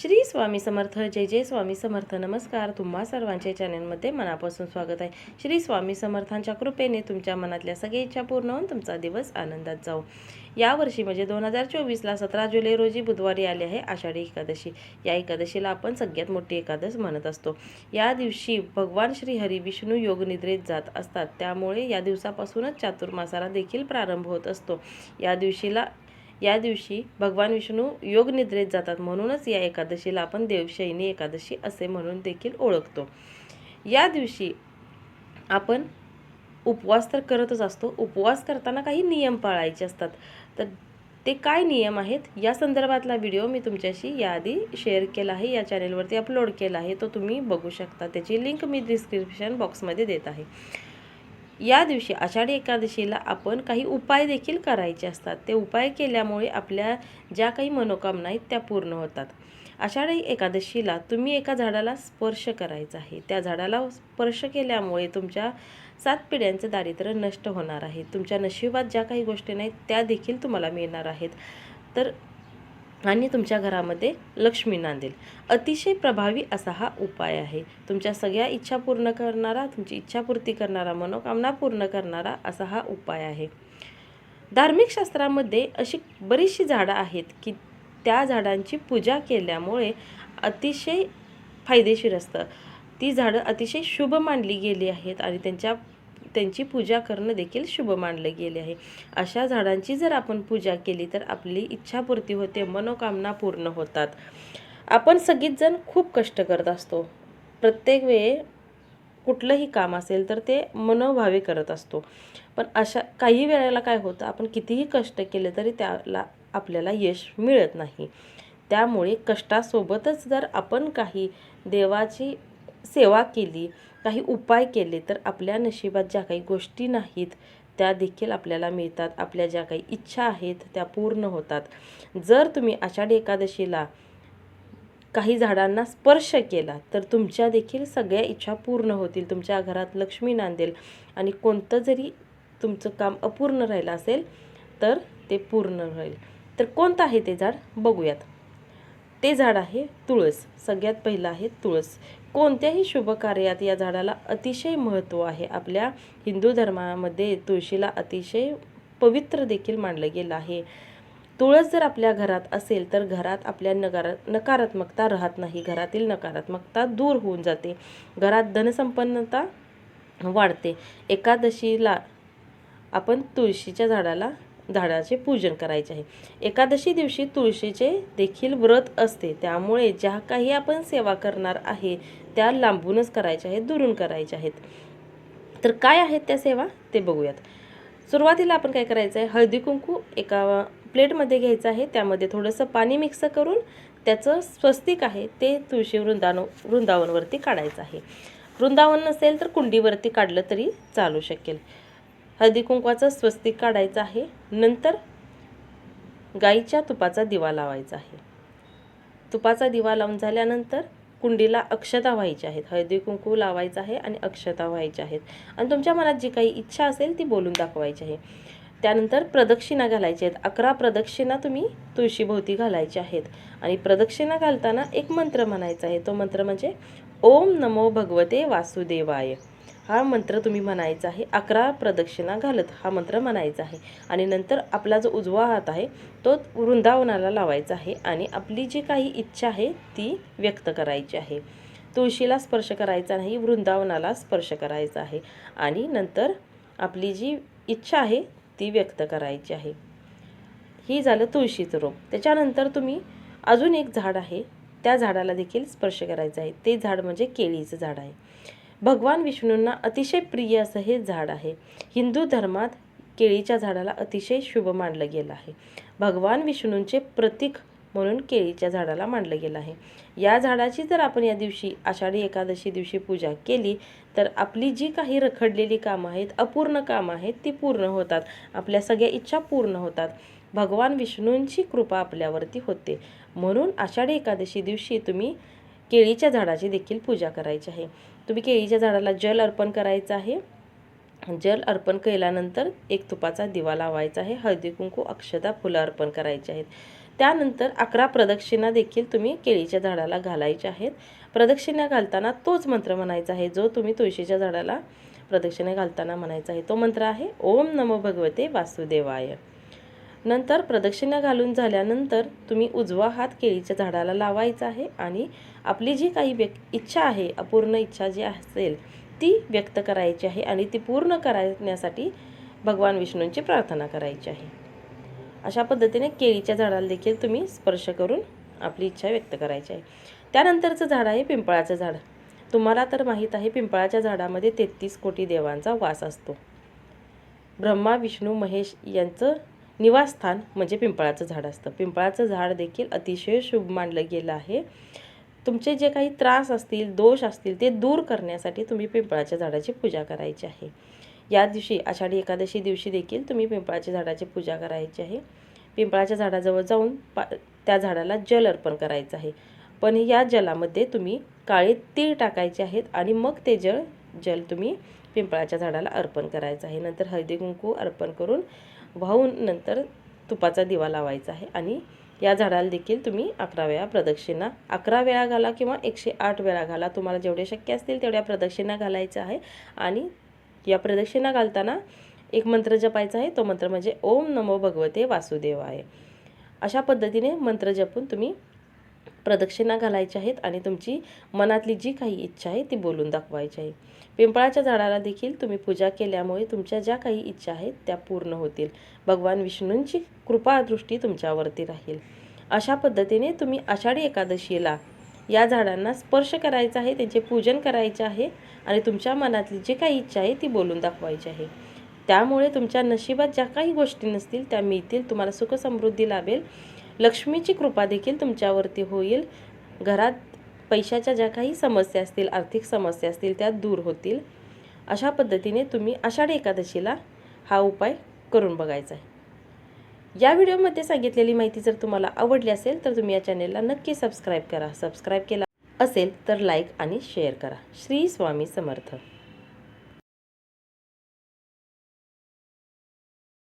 श्री स्वामी समर्थ जय जय स्वामी समर्थ. नमस्कार तुम्हा सर्वांच्या चॅनलमध्ये मनापासून स्वागत आहे. श्री स्वामी समर्थांच्या कृपेने तुमच्या मनातल्या सगळ्या इच्छा पूर्ण होऊन तुमचा दिवस आनंदात जाऊ यावर्षी म्हणजे दोन हजार चोवीसला सतरा जुलै रोजी बुधवारी आले आहे आषाढी एकादशी. या एकादशीला आपण सगळ्यात मोठी एकादश म्हणत असतो. या दिवशी भगवान श्री हरी विष्णू योगनिद्रेत जात असतात. त्यामुळे या दिवसापासूनच चातुर्मासाला देखील प्रारंभ होत असतो. या दिवशीला या दिवशी भगवान विष्णू योग निद्रेत जातात. म्हणूनच या एकादशीला आपण देवशयनी एकादशी असे म्हणून देखील ओळखतो. या दिवशी आपण उपवास तर करतच असतो. उपवास करताना काही नियम पाळायचे असतात. तर ते काय नियम आहेत? या संदर्भातला व्हिडिओ मी तुमच्याशी याआधी शेअर केला आहे. या चॅनेलवरती अपलोड केला आहे. तो तुम्ही बघू शकता. त्याची लिंक मी डिस्क्रिप्शन बॉक्समध्ये देत आहे. या दिवशी आषाढी एकादशीला आपण काही उपाय देखील करायचे असतात. ते उपाय केल्यामुळे आपल्या ज्या काही मनोकामना आहेत त्या पूर्ण होतात. आषाढी एकादशीला तुम्ही एका झाडाला स्पर्श करायचा आहे. त्या झाडाला स्पर्श केल्यामुळे तुमच्या सात पिढ्यांचं दारिद्र्य नष्ट होणार आहे. तुमच्या नशिबात ज्या काही गोष्टी नाहीत त्या देखील तुम्हाला मिळणार आहेत. तर आणि तुमच्या घरामध्ये लक्ष्मी नांदेल. अतिशय प्रभावी असा हा उपाय आहे. तुमच्या सगळ्या इच्छा पूर्ण करणारा तुमची इच्छापूर्ती करणारा मनोकामना पूर्ण करणारा असा हा उपाय आहे. धार्मिक शास्त्रामध्ये अशी बरीचशी झाडं आहेत की त्या झाडांची पूजा केल्यामुळे अतिशय फायदेशीर असतं. ती झाडं अतिशय शुभ मानली गेली आहेत आणि त्यांच्या त्यांची पूजा करणं देखील शुभ मानलं गेले आहे. अशा झाडांची जर आपण पूजा केली तर आपली इच्छापूर्ती होते मनोकामना पूर्ण होतात. आपण सगळीच जण खूप कष्ट करत असतो. प्रत्येक वेळे कुठलंही काम असेल तर ते मनोभावे करत असतो. पण अशा काही वेळेला काय होतं आपण कितीही कष्ट केले तरी त्याला आपल्याला यश मिळत नाही. त्यामुळे कष्टासोबतच जर आपण काही देवाची सेवा केली काही उपाय केले तर आपल्या नशिबात ज्या काही गोष्टी नाहीत त्या देखील आपल्याला मिळतात. आपल्या ज्या काही इच्छा आहेत त्या पूर्ण होतात. जर तुम्ही आषाढी एकादशीला काही झाडांना स्पर्श केला तर तुमच्या देखील सगळ्या इच्छा पूर्ण होतील. तुमच्या घरात लक्ष्मी नांदेल आणि कोणतं जरी तुमचं काम अपूर्ण राहिलं असेल तर ते पूर्ण राहील तर कोणतं आहे ते झाड? बघूयात. ते झाड आहे तुळस. सगळ्यात पहिलं आहे तुळस. कोणत्याही शुभ कार्यात या झाडाला अतिशय महत्त्व आहे. आपल्या हिंदू धर्मामध्ये तुळशीला अतिशय पवित्र देखील मानलं गेलं आहे. तुळस जर आपल्या घरात असेल तर घरात आपल्या नकार नकारात्मकता राहत नाही. घरातील नकारात्मकता दूर होऊन जाते. घरात धनसंपन्नता वाढते. एकादशीला आपण तुळशीच्या झाडाला झाडाचे पूजन करायचे आहे. एकादशी दिवशी तुळशीचे देखील व्रत असते. त्यामुळे ज्या काही आपण सेवा करणार आहे त्या लांबूनच करायच्या आहेत दुरून करायच्या आहेत. तर काय आहेत त्या सेवा? ते बघूयात. सुरुवातीला आपण काय करायचं आहे? हळदी कुंकू एका प्लेटमध्ये घ्यायचं आहे. त्यामध्ये थोडंसं पाणी मिक्स करून त्याचं स्वस्तिक आहे ते तुळशी वृंदावन वृंदावनवरती काढायचं आहे. वृंदावन नसेल तर कुंडीवरती काढलं तरी चालू शकेल. हळदी कुंकवाचा स्वस्तिक काढायचं आहे. नंतर गाईच्या तुपाचा दिवा लावायचा आहे. तुपाचा दिवा लावून झाल्यानंतर कुंडीला अक्षता व्हायच्या आहेत. हळदी कुंकू लावायचं आहे आणि अक्षता व्हायच्या आहेत. आणि तुमच्या मनात जी काही इच्छा असेल ती बोलून दाखवायची आहे. त्यानंतर प्रदक्षिणा घालायच्या आहेत. अकरा प्रदक्षिणा तुम्ही तुळशीभोवती घालायच्या आहेत. आणि प्रदक्षिणा घालताना एक मंत्र म्हणायचा आहे. तो मंत्र म्हणजे ओम नमो भगवते वासुदेवाय. हा मंत्र तुम्ही म्हणायचा आहे अकरा प्रदक्षिणा घालत हा मंत्र म्हणायचा आहे. आणि नंतर आपला जो उजवा हात आहे तो वृंदावनाला लावायचा आहे आणि आपली जी काही इच्छा आहे ती व्यक्त करायची आहे. तुळशीला स्पर्श करायचा नाही वृंदावनाला स्पर्श करायचा आहे. आणि नंतर आपली जी इच्छा आहे ती व्यक्त करायची आहे. ही झालं तुळशीचं रोप. त्याच्यानंतर तुम्ही अजून एक झाड आहे त्या झाडाला देखील स्पर्श करायचा आहे. ते झाड म्हणजे केळीचं झाड आहे. भगवान विष्णूंना अतिशय प्रिय असं हे झाड आहे. हिंदू धर्मात केळीच्या झाडाला अतिशय शुभ मानलं गेलं आहे. भगवान विष्णूंचे प्रतीक म्हणून केळीच्या झाडाला मानलं गेलं आहे. या झाडाची जर आपण या दिवशी आषाढी एकादशी दिवशी पूजा केली तर आपली जी काही रखडलेली कामं आहेत अपूर्ण कामं आहेत ती पूर्ण होतात. आपल्या सगळ्या इच्छा पूर्ण होतात. भगवान विष्णूंची कृपा आपल्यावरती होते. म्हणून आषाढी एकादशी दिवशी तुम्ही केळीच्या झाडाची देखील पूजा करायची आहे. तुम्ही केळीच्या झाडाला जल अर्पण करायचं आहे. जल अर्पण केल्यानंतर एक तुपाचा दिवा लावायचा आहे. हळदी कुंकू अक्षदा फुलं अर्पण करायची आहेत. त्यानंतर अकरा प्रदक्षिणा देखील तुम्ही केळीच्या झाडाला घालायच्या आहेत. प्रदक्षिणा घालताना तोच मंत्र म्हणायचा आहे जो तुम्ही तुळशीच्या झाडाला प्रदक्षिणा घालताना म्हणायचा आहे. तो मंत्र आहे ओम नमो भगवते वासुदेवाय. नंतर प्रदक्षिणा घालून झाल्यानंतर तुम्ही उजवा हात केळीच्या झाडाला लावायचा आहे आणि आपली जी काही व्यक् इच्छा आहे अपूर्ण इच्छा जी असेल ती व्यक्त करायची आहे आणि ती पूर्ण करण्यासाठी भगवान विष्णूंची प्रार्थना करायची आहे. अशा पद्धतीने केळीच्या झाडाला देखील तुम्ही स्पर्श करून आपली इच्छा व्यक्त करायची आहे. त्यानंतरचं झाड आहे पिंपळाचं झाड. तुम्हाला तर माहीत आहे पिंपळाच्या झाडामध्ये तेहतीस कोटी देवांचा वास असतो. ब्रह्मा विष्णू महेश यांचं निवासस्थान म्हणजे पिंपळाचं झाड असतं. पिंपळाचं झाड देखील अतिशय शुभ मानलं गेलं आहे. तुमचे जे काही त्रास असतील दोष असतील ते दूर करण्यासाठी तुम्ही पिंपळाच्या झाडाची पूजा करायची आहे. या दिवशी आषाढी एकादशी दिवशी देखील तुम्ही पिंपळाच्या झाडाची पूजा करायची आहे. पिंपळाच्या झाडाजवळ जाऊन पा त्या झाडाला जल अर्पण करायचं आहे. पण या जलामध्ये तुम्ही काळे तीळ टाकायचे आहेत आणि मग ते जल जल तुम्ही पिंपळाच्या झाडाला अर्पण करायचं आहे. नंतर हळदी कुंकू अर्पण करून वाहून नंतर तुपाचा दिवा लावायचा आहे आणि या झाडाला देखील तुम्ही अकरा वेळा प्रदक्षिणा अकरा वेळा घाला किंवा एकशे आठ वेळा घाला. तुम्हाला जेवढे शक्य असतील तेवढ्या प्रदक्षिणा घालायचं आहे आणि या प्रदक्षिणा घालताना एक मंत्र जपायचा आहे. तो मंत्र म्हणजे ओम नमो भगवते आहे अशा पद्धतीने मंत्र जपून तुम्ही प्रदक्षिणा घालायच्या आहेत आणि तुमची मनातली जी काही इच्छा आहे ती बोलून दाखवायची आहे. पिंपळाच्या झाडाला देखील तुम्ही पूजा केल्यामुळे तुमच्या ज्या काही इच्छा आहेत त्या पूर्ण होतील. भगवान विष्णूंची कृपादृष्टी तुमच्यावरती राहील. अशा पद्धतीने तुम्ही आषाढी एकादशीला या झाडांना स्पर्श करायचा आहे त्यांचे पूजन करायचे आहे आणि तुमच्या मनातली जी काही इच्छा आहे ती बोलून दाखवायची आहे. त्यामुळे तुमच्या नशिबात ज्या काही गोष्टी नसतील त्या मिळतील तुम्हाला सुखसमृद्धी लाभेल. लक्ष्मीची कृपा देखील तुमच्यावरती होईल. घरात पैशाच्या ज्या काही समस्या असतील आर्थिक समस्या असतील त्या दूर होतील. अशा पद्धतीने तुम्ही आषाढी एकादशीला हा उपाय करून बघायचा आहे. या व्हिडिओमध्ये सांगितलेली माहिती जर तुम्हाला आवडली असेल तर तुम्ही या चॅनेलला नक्की सबस्क्राईब करा. सबस्क्राईब केला असेल तर लाईक आणि शेअर करा. श्री स्वामी समर्थ.